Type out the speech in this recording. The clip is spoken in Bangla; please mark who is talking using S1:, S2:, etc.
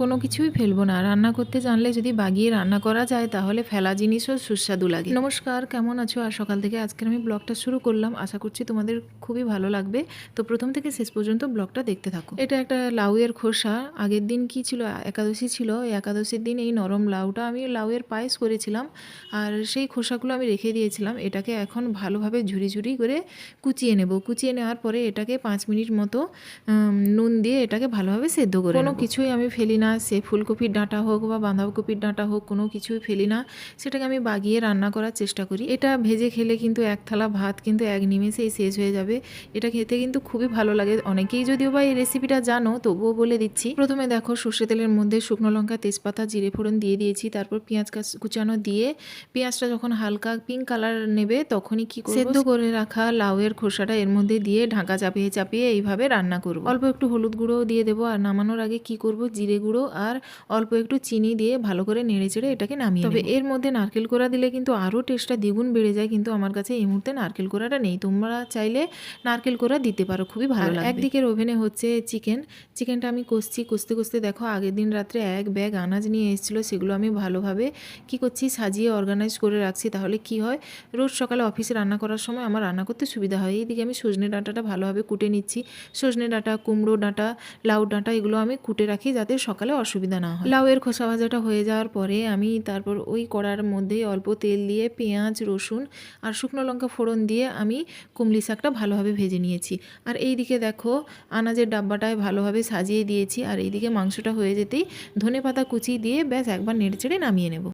S1: কোনো কিছুই ফেলব না। রান্না করতে জানলে যদি বাগিয়ে রান্না করা যায় তাহলে ফেলা জিনিসও সুস্বাদু লাগে। নমস্কার কেমন আছো? আর সকাল থেকে আজকের আমি ব্লগটা শুরু করলাম। আশা করছি তোমাদের খুবই ভালো লাগবে। তো প্রথম থেকে শেষ পর্যন্ত ব্লগটা দেখতে থাকো। এটা একটা লাউয়ের খোসা। আগের দিন কি ছিল? একাদশী ছিল। এই একাদশীর দিন এই নরম লাউটা আমি লাউয়ের পায়েস করেছিলাম। আর সেই খোসাগুলো আমি রেখে দিয়েছিলাম। এটাকে এখন ভালোভাবে ঝুরি ঝুরি করে কুচিয়ে নেব। কুচিয়ে নেওয়ার পরে এটাকে পাঁচ মিনিট মতো নুন দিয়ে এটাকে ভালোভাবে সেদ্ধ করে কোনো কিছুই আমি ফেলি না। সে ফুলকপির ডাঁটা হোক বা বাঁধাকপির ডাঁটা হোক, কোনো কিছুই ফেলি না। সেটাকে আমি বাগিয়ে রান্না করার চেষ্টা করি। এটা ভেজে খেলে কিন্তু এক থালা ভাত কিন্তু এক নিমেষেই শেষ হয়ে যাবে। এটা খেতে কিন্তু খুবই ভালো লাগে। অনেকেই যদিও বা এই রেসিপিটা জানো, তবুও বলে দিচ্ছি। প্রথমে দেখো সর্ষে তেলের মধ্যে শুকনো লঙ্কা, তেজপাতা, জিরে ফোড়ন দিয়ে দিয়েছি। তারপর পেঁয়াজ কাচ- কুচানো দিয়ে পেঁয়াজটা যখন হালকা পিঙ্ক কালার নেবে, তখনই কি সেদ্ধ করে রাখা লাউয়ের খোসাটা এর মধ্যে দিয়ে ঢাকা চাপিয়ে চাপিয়ে এইভাবে রান্না করব। অল্প একটু হলুদ গুঁড়োও দিয়ে দেবো। আর নামানোর আগে কি করব? জিরে গুঁড়ো আর অল্প একটু চিনি দিয়ে ভালো করে নেড়ে চেড়ে এটাকে নামিয়ে তবে এর মধ্যে নারকেল কোড়া দিলে কিন্তু আরও টেস্টটা দ্বিগুণ বেড়ে যায় কিন্তু আমার কাছে এই মুহূর্তে নারকেল কোড়াটা নেই। তোমরা চাইলে নারকেল কোড়া দিতে পারো খুবই ভালো লাগে একদিকের ওভেনে হচ্ছে চিকেন। চিকেনটা আমি কষছি কষতে কষতে দেখো আগের দিন রাত্রে এক ব্যাগ আনাজ নিয়ে এসেছিল সেগুলো আমি ভালোভাবে কি করছি সাজিয়ে অর্গানাইজ করে রাখছি তাহলে কি হয়? রোজ সকালে অফিসে রান্না করার সময় আমার রান্না করতে সুবিধা হয়। এইদিকে আমি সজনে ডাঁটাটা ভালোভাবে কুটে নিচ্ছি। সজনে ডাঁটা কুমড়ো ডাঁটা লাউ ডাঁটা এগুলো আমি কুটে রাখি যাতে সকালে অসুবিধা না হয়। লাউয়ের খোসা ভাজাটা হয়ে যাওয়ার পরে আমি তারপর ওই কড়ার মধ্যেই অল্প তেল দিয়ে পেঁয়াজ, রসুন আর শুকনো লঙ্কা ফোড়ন দিয়ে আমি কুমলি শাকটা ভালোভাবে ভেজে নিয়েছি। আর এই দিকে দেখো আনাজের ডাব্বাটায় ভালোভাবে সাজিয়ে দিয়েছি আর এইদিকে মাংসটা হয়ে যেতেই ধনে পাতা কুচি দিয়ে ব্যাস একবার নেড়ে চেড়ে নামিয়ে নেব।